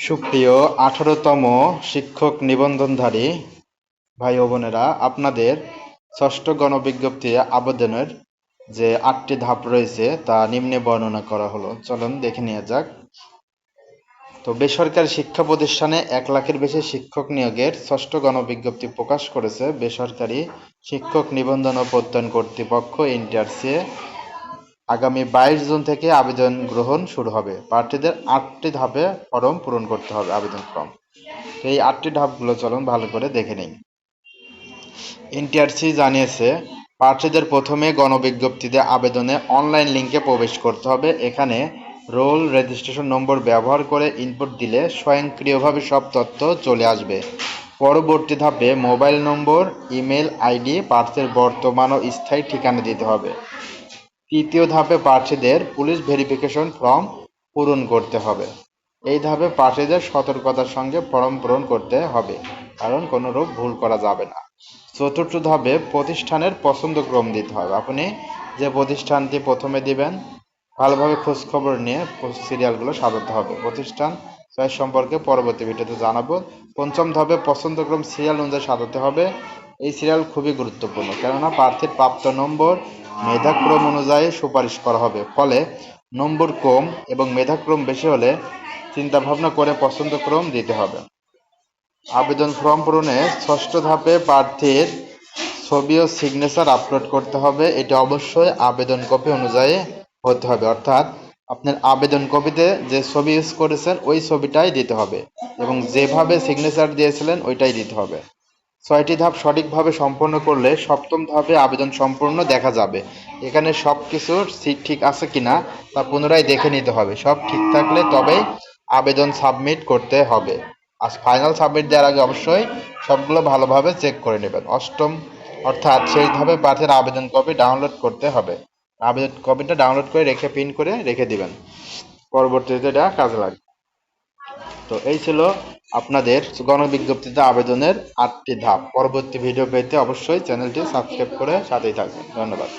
সুপ্রিয় আঠারোতম শিক্ষক নিবন্ধনধারী ভাই ও বোনেরা, আপনাদের ষষ্ঠ গণবিজ্ঞপ্তি আবেদনের যে আটটি ধাপ রয়েছে তা নিম্নে বর্ণনা করা হলো। চলুন দেখে নেওয়া যাক। তো বেসরকারি শিক্ষা প্রতিষ্ঠানে এক লাখের বেশি শিক্ষক নিয়োগের ষষ্ঠ গণবিজ্ঞপ্তি প্রকাশ করেছে বেসরকারি শিক্ষক নিবন্ধন ও প্রত্যয়ন কর্তৃপক্ষ এনটিআরসি আগামী বাইশ জুন থেকে আবেদন গ্রহণ শুরু হবে। প্রার্থীদের আটটি ধাপে ফর্ম পূরণ করতে হবে আবেদন ফর্ম এই আটটি ধাপগুলো চলুন ভালো করে দেখে নিন এনটিআরসি জানিয়েছে, প্রার্থীদের প্রথমে গণবিজ্ঞপ্তিতে আবেদনে অনলাইন লিঙ্কে প্রবেশ করতে হবে। এখানে রোল রেজিস্ট্রেশন নম্বর ব্যবহার করে ইনপুট দিলে স্বয়ংক্রিয়ভাবে সব তথ্য চলে আসবে। পরবর্তী ধাপে মোবাইল নম্বর, ইমেল আইডি, প্রার্থীর বর্তমান ও স্থায়ী ঠিকানা দিতে হবে। তৃতীয় ধাপে প্রার্থীদের পুলিশ ভেরিফিকেশন ফর্ম পূরণ করতে হবে। এই ধাপে প্রার্থীদের সতর্কতার সঙ্গে ফর্ম পূরণ করতে হবে, কারণ কোনো রূপ ভুল করা যাবে না। চতুর্থ ধাপে প্রতিষ্ঠানের পছন্দক্রম দিতে হবে। আপনি যে প্রতিষ্ঠানটি প্রথমে দিবেন, ভালোভাবে খোঁজখবর নিয়ে সিরিয়ালগুলো সাজাতে হবে। প্রতিষ্ঠান সম্পর্কে পরবর্তী ভিডিওতে জানাব। পঞ্চম ধাপে পছন্দক্রম সিরিয়াল অনুযায়ী সাজাতে হবে। এই সিরিয়াল খুবই গুরুত্বপূর্ণ। কেননা প্রার্থীর প্রাপ্ত নম্বর মেধাক্রম অনুযায়ী সুপারিশ করা হবে। ফলে নম্বর কম এবং মেধাক্রম বেশি হলে চিন্তা ভাবনা করে পছন্দক্রম দিতে হবে। আবেদন ফর্ম পূরণে ষষ্ঠ ধাপে প্রার্থীর ছবি ও সিগনেচার আপলোড করতে হবে। এটি অবশ্যই আবেদন কপি অনুযায়ী হতে হবে। অর্থাৎ আপনার আবেদন কপিতে যে ছবি ইউজ করেছেন, ওই ছবিটাই দিতে হবে এবং যেভাবে সিগনেচার দিয়েছিলেন, ওইটাই দিতে হবে। ছয়টি ধাপ সঠিকভাবে সম্পন্ন করলে সপ্তম ধাপে আবেদন সম্পূর্ণ দেখা যাবে। এখানে সব কিছু ঠিক আছে কিনা তা পুনরায় দেখে নিতে হবে। সব ঠিক থাকলে তবেই আবেদন সাবমিট করতে হবে। আর ফাইনাল সাবমিট দেওয়ার আগে অবশ্যই সবগুলো ভালোভাবে চেক করে নেবেন। অষ্টম অর্থাৎ সেই ধাপে প্রার্থীর আবেদন কপি ডাউনলোড করতে হবে। আবেদন কপিটা ডাউনলোড করে রেখে প্রিন্ট করে রেখে দিবেন। পরবর্তীতে এটা কাজে লাগবে। তো এই ছিল আপনাদের গণবিজ্ঞপ্তিতে আবেদনের আটটি ধাপ। পরবর্তী ভিডিও পেতে অবশ্যই চ্যানেলটি সাবস্ক্রাইব করে সাথেই থাকবেন। ধন্যবাদ।